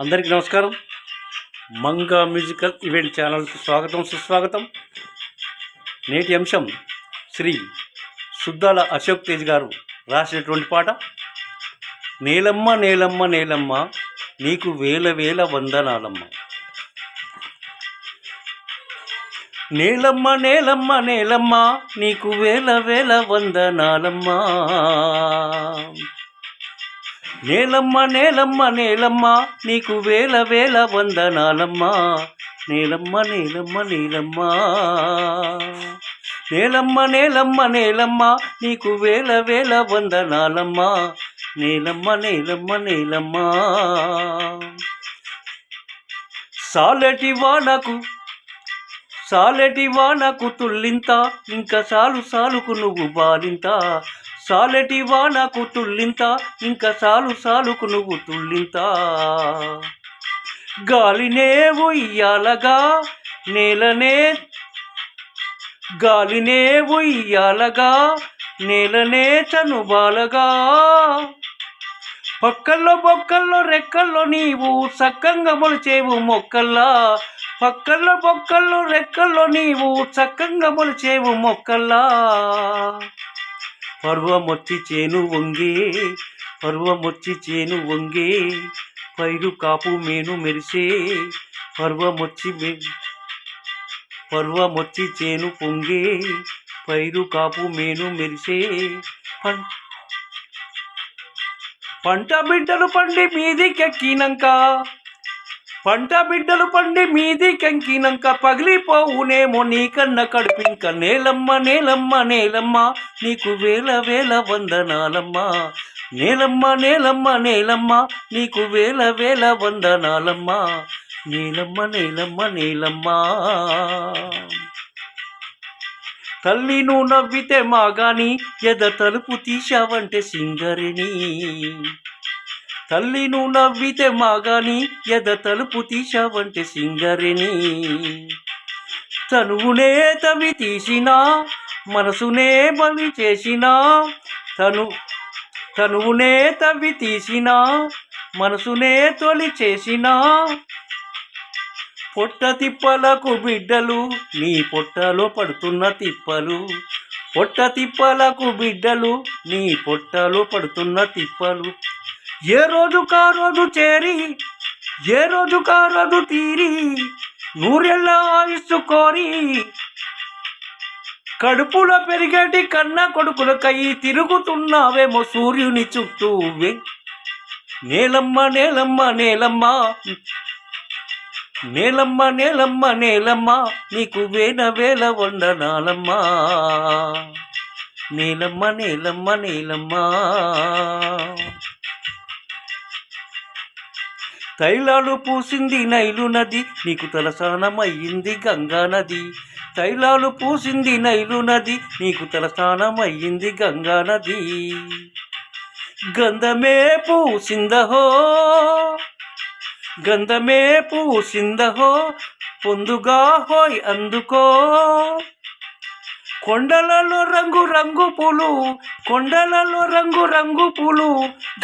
అందరికీ నమస్కారం. Manga musical event ఛానల్కి స్వాగతం సుస్వాగతం. నేటి అంశం శ్రీ సుద్దాల అశోక్ తేజ్ గారు రాసినటువంటి పాట. నేలమ్మ నేలమ్మ నేలమ్మ నీకు వేల వేల వందనాలమ్మ. నేలమ్మ నేలమ్మ నేలమ్మ నీకు వేల వేల వందనాలమ్మా. నేలమ్మ నేలమ్మ నేలమ్మ నీకు వేల వేల వందనాలమ్మ. నేలమ్మ నేలమ్మ నేలమ్మ. నేలమ్మ నేలమ్మ నేలమ్మ నీకు వేల వేల వందనాలమ్మ. నేలమ్మ నేలమ్మ నేలమ్మ. సాలటి వానకు సాలటి వానకు తుల్లింత ఇంకా సాలు సాలుకు నువ్వు బాలింత. సాలటి వానకు తుల్లింత ఇంకా సాలు సాలుకు నువ్వు తుల్లింత. గాలినే ఉయ్యాలగా నేలనే గాలినే ఉయ్యాలగా నేలనే చనుబాలగా పక్కల్లో బొక్కల్లో రెక్కల్లో నీవు సక్కంగా మొలిచేవు మొక్కల్లా. పక్కల్లో బొక్కల్లో రెక్కల్లో నీవు చక్కంగా మొలిచేవు మొక్కల్లా. పర్వమొచ్చి చేను వంగే పర్వమొచ్చి చేను వంగే పైరు కాపు మేను మెరిసే పర్వమొచ్చి మే పర్వమొచ్చి చేను పొంగే పైరు కాపు మేను మెరిసే. పంట బిడ్డలు పండి మీదికెక్కినాక పంట బిడ్డలు పండి మీదికెక్కినాక పగిలిపోవునేమో నీకన్న కడుపింక నేలమ్మ నేలమ్మ నేలమ్మ నీకు వేల వేల వందనాలమ్మ. నేలమ్మ నేలమ్మ నేలమ్మ నీకు వేల వేల వందనాలమ్మ. నీలమ్మ నీలమ్మ నీలమ్మ. తల్లి నువ్వు నవ్వితే మాగాని ఎద తలుపు తీశావంటే సింగరిని. తల్లి నువ్వు నవ్వితే మాగాని ఎద తలుపు తీశావంటే సింగరిని. తనువునే తవి తీసినా మనసునే బలి చేసినా తను తనువునే తవి తీసినా మనసునే తొలి చేసినా. పొట్ట తిప్పలకు బిడ్డలు నీ పొట్టలో పడుతున్న తిప్పలు. పొట్ట తిప్పలకు బిడ్డలు నీ పొట్టలో పడుతున్న తిప్పలు. ఏ రోజు కా రోజు చేరి ఏ రోజు కా రోజు తీరి నూరెళ్ళ ఆయుస్సు కోరి కడుపులో పెరిగేటి కన్న కొడుకులకై తిరుగుతున్నావేమో సూర్యుని చుట్టూ నేలమ్మ నేలమ్మ నేలమ్మ నేలమ్మ నేలమ్మ నేలమ్మ నీకు వేల వేల వందనాలమ్మ నీలమ్మ నేలమ్మ నేలమ్మ. తైలాలు పూసింది నైలు నది నీకు తలసానమయ్యింది గంగా నది. తైలాలు పూసింది నైలు నది నీకు తలసానమయ్యింది గంగా నది. గంధమే పూసిందహో గంధమే పూసిందహో పొందుగా హోయ్ అందుకో. కొండలలో రంగు రంగు పూలు కొండలలో రంగు రంగు పూలు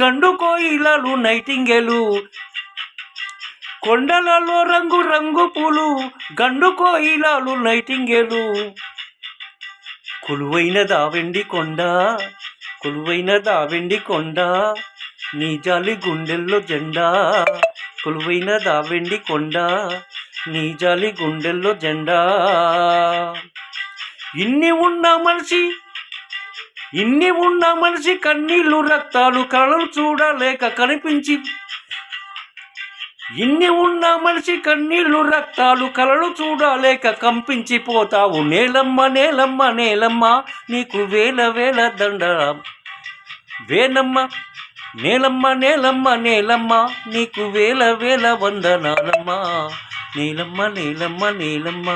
గండు కోయిలలు నైటింగెలు కొండలలో రంగు రంగు పూలు గండు కోయిలాలు నైటింగేలు. కొలువైన దావెండి కొండ కొలువైన దావెండి కొండ నీ జాలి గుండెల్లో జెండా. కొలువైన దావెండి కొండ నీ జాలి గుండెల్లో జెండా. ఇన్ని ఉన్న మనిషి ఇన్ని ఉన్న మనిషి కన్నీళ్ళు రక్తాలు కళలు చూడలేక కనిపించి ఇన్ని ఉన్న మనిషి కన్నీళ్ళు రక్తాలు కలలు చూడలేక కంపించిపోతావు నేలమ్మ నేలమ్మ నేలమ్మ నీకు వేల వేల దండ వేనమ్మ నేలమ్మ నేలమ్మ నేలమ్మ నీకు వేల వేల వందనాలమ్మ నీలమ్మ నీలమ్మ నీలమ్మ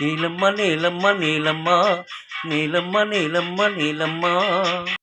నీలమ్మ నీలమ్మ నీలమ్మ నీలమ్మ నీలమ్మ నీలమ్మ